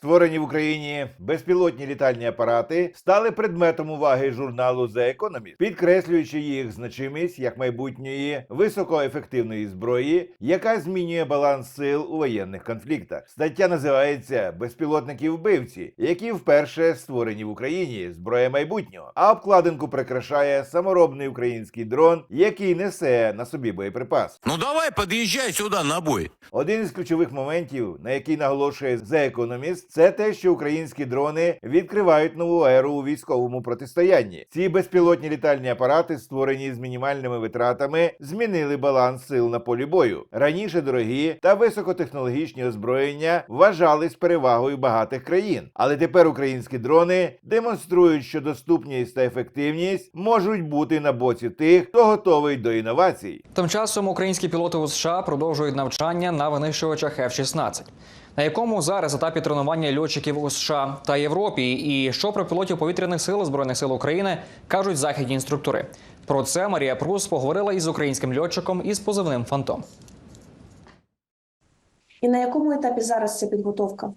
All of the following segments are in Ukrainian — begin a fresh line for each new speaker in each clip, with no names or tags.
Створені в Україні безпілотні літальні апарати стали предметом уваги журналу The Economist, підкреслюючи їх значимість як майбутньої високоефективної зброї, яка змінює баланс сил у воєнних конфліктах. Стаття називається Безпілотники вбивці, які вперше створені в Україні зброя майбутнього. А обкладинку прикрашає саморобний український дрон, який несе на собі боєприпас.
Ну давай, подъезжай сюда на бой.
Один із ключових моментів, на який наголошує The Economist, це те, що українські дрони відкривають нову еру у військовому протистоянні. Ці безпілотні літальні апарати, створені з мінімальними витратами, змінили баланс сил на полі бою. Раніше дорогі та високотехнологічні озброєння вважались перевагою багатих країн, але тепер українські дрони демонструють, що доступність та ефективність можуть бути на боці тих, хто готовий до інновацій.
Тим часом українські пілоти у США продовжують навчання на винищувачах F-16. На якому зараз етапі тренування льотчиків у США та Європі, і що про пілотів повітряних сил збройних сил України кажуть західні інструктори. Про це Марія Прус поговорила із українським льотчиком із позивним Фантом.
І на якому етапі зараз ця підготовка?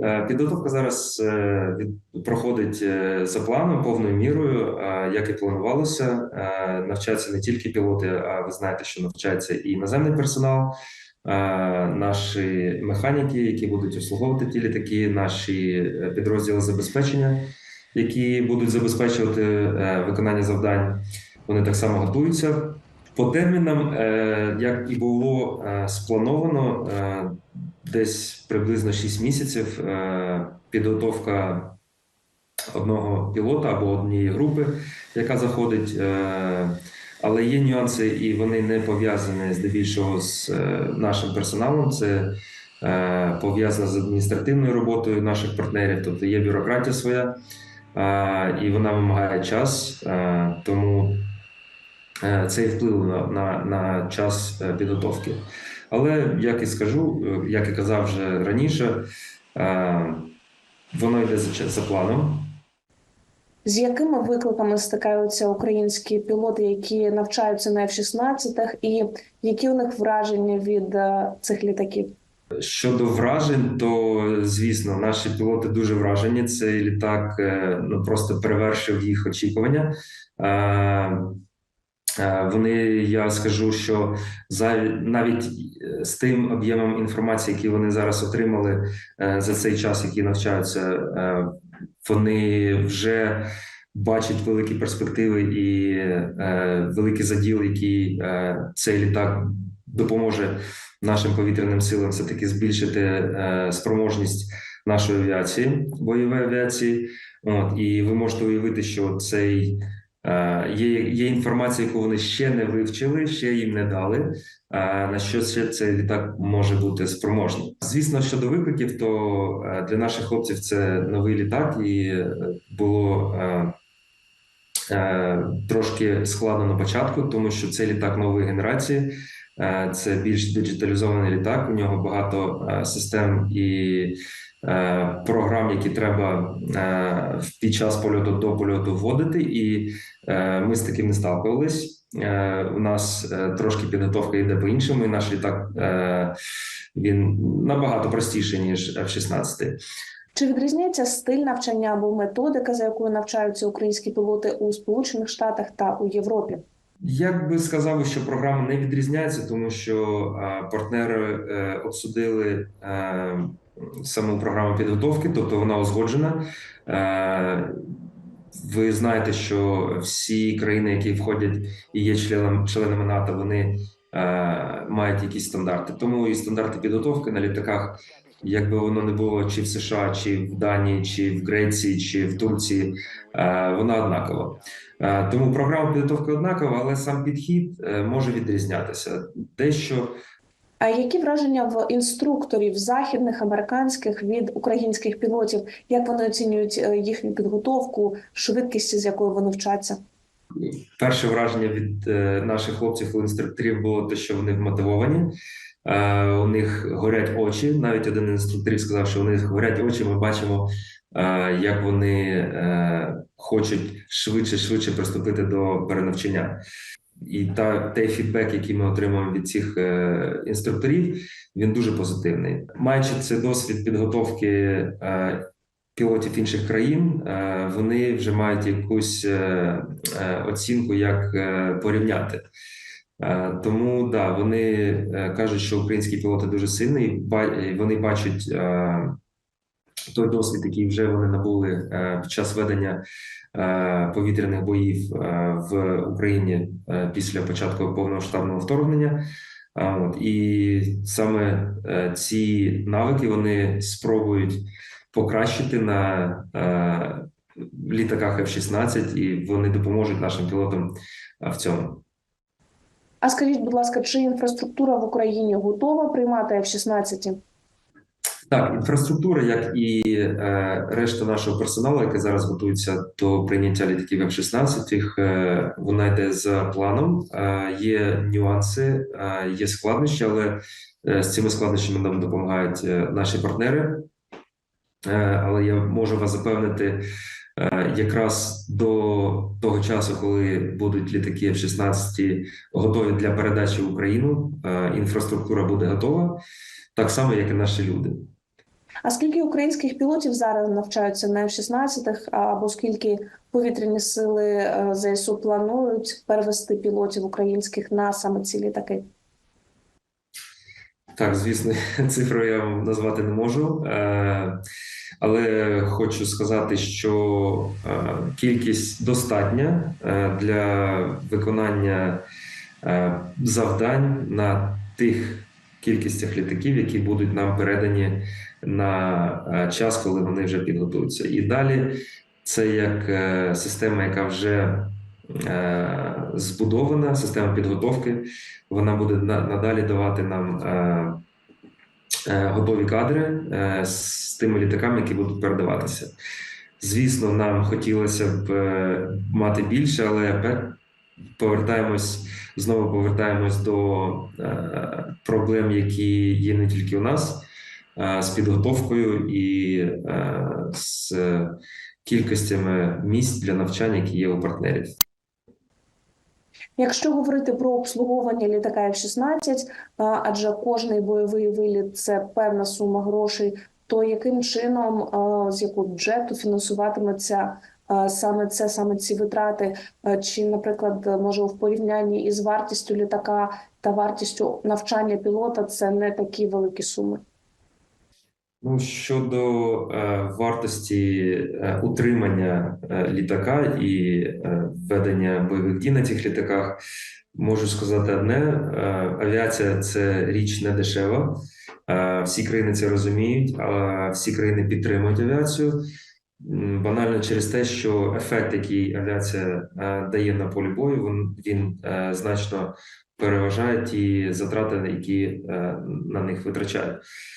Е, Підготовка зараз е, проходить е, за планом повною мірою, як і планувалося. Навчаються не тільки пілоти, а ви знаєте, що навчається і іноземний персонал, наші механіки, які будуть обслуговувати ті літаки, наші е, підрозділи забезпечення, які будуть забезпечувати е, виконання завдань. Вони так само готуються. По термінам, е, як і було сплановано, десь приблизно 6 місяців підготовка одного пілота або однієї групи, яка заходить. Але є нюанси, і вони не пов'язані здебільшого з е, нашим персоналом. Це е, пов'язано з адміністративною роботою наших партнерів, тобто є бюрократія своя, е, і вона вимагає час. Тому це і вплив на, на, на час підготовки. Але як і скажу, як і казав вже раніше, воно йде за планом.
З якими викликами стикаються українські пілоти, які навчаються на F-16, і які у них враження від е, цих літаків?
Щодо вражень, то звісно, наші пілоти дуже вражені. Цей літак е, ну просто перевершив їх очікування. Е, Вони, я скажу, що за навіть е, з тим об'ємом інформації, який вони зараз отримали е, за цей час, який навчаються, вони вже бачать великі перспективи і е, великий заділ, який е, цей літак допоможе нашим повітряним силам все таки збільшити спроможність нашої авіації, бойової авіації. От і ви можете уявити, що цей є, є інформація, яку вони ще не вивчили, ще їм не дали. е, На що ще цей літак може бути спроможний? Звісно, щодо викликів, то е, для наших хлопців це новий літак, і е, було е, е, трошки складно на початку, тому що це літак нової генерації. Е, Це більш диджиталізований літак. У нього багато е, систем і е, програм, які треба е, під час польоту до польоту вводити. І е, ми з таким не сталкувались. Е, У нас е, трошки підготовка йде по-іншому, і наш літак е, він набагато простіший, ніж F-16.
Чи відрізняється стиль навчання або методика, за якою навчаються українські пілоти у Сполучених Штатах та у Європі?
Я би сказав, що програма не відрізняється, тому що е, партнери е, обсудили е, саму програму підготовки, тобто вона узгоджена. Е, ви знаєте, що всі країни, які входять і є членами, членами НАТО, вони е, мають якісь стандарти. Тому і стандарти підготовки на літаках, якби воно не було чи в США, чи в Данії, чи в Греції, чи в Турції, е, вона однакова. Тому програма підготовки однакова, але сам підхід може відрізнятися. Дещо
які враження в інструкторів західних американських від українських пілотів? Як вони оцінюють е, їхню підготовку, швидкість, з якою вони вчаться?
перше враження від е, наших хлопців інструкторів було те, що вони вмотивовані. Е, У них горять очі. Навіть один інструкторів сказав, що у них горять очі. Ми бачимо, як вони хочуть швидше швидше приступити до перенавчання. І та той фідбек, який ми отримуємо від цих е, інструкторів, він дуже позитивний. Маючи цей досвід підготовки е, пілотів інших країн, е, вони вже мають якусь е, е, оцінку, як е, порівняти. Е, Тому да, вони е, кажуть, що українські пілоти дуже сильні, і вони бачать е, той досвід, який вже вони набули е, під час ведення повітряних боїв е, в Україні е, після початку повномасштабного вторгнення. От і саме е, ці навики вони спробують покращити на е, літаках F-16, і вони допоможуть нашим пілотам е, в цьому.
А скажіть, будь ласка, чи інфраструктура в Україні готова приймати F-16?
Так, інфраструктура, як і е, решта нашого персоналу, який зараз готується до прийняття літаків F-16, е, вона йде за планом. Е, є нюанси, е, є складнощі, але е, з цими складнощами нам допомагають е, наші партнери. Е, але я можу вас запевнити, е, якраз до того часу, коли будуть літаки F-16 готові для передачі в Україну, е, інфраструктура буде готова, так само, як і наші люди.
А скільки українських пілотів зараз навчаються на F-16, або скільки повітряні сили е, ЗСУ планують перевести пілотів українських на саме ці літаки?
Так, звісно, цифру я назвати не можу, е, але хочу сказати, що е, кількість достатня для виконання завдань на тих кількістях літаків, які будуть нам передані на е, час, коли вони вже підготуються. І далі це як е, система, яка вже е, збудована, система підготовки. Вона буде надалі давати нам готові кадри з тими літаками, які будуть передаватися. Звісно, нам хотілося б мати більше, але повертаємось знову повертаємось до е, проблем, які є не тільки у нас, е, з підготовкою і е, з кількостями місць для навчання, які є у партнерів.
Якщо говорити про обслуговування літака F-16, адже кожний бойовий виліт це певна сума грошей, то яким чином з якого бюджету фінансуватиметься саме це, саме ці витрати? Чи, наприклад, може в порівнянні із вартістю літака та вартістю навчання пілота це не такі великі суми?
Ну, щодо е, вартості е, утримання е, літака і е, ведення бойових дій на цих літаках, можу сказати одне: е, авіація це річ не дешева. Е, всі країни це розуміють, а всі країни підтримують авіацію. Банально через те, що ефект, який авіація е, дає на полі бою, він, він е, значно переважає ті затрати, які е, на них витрачають.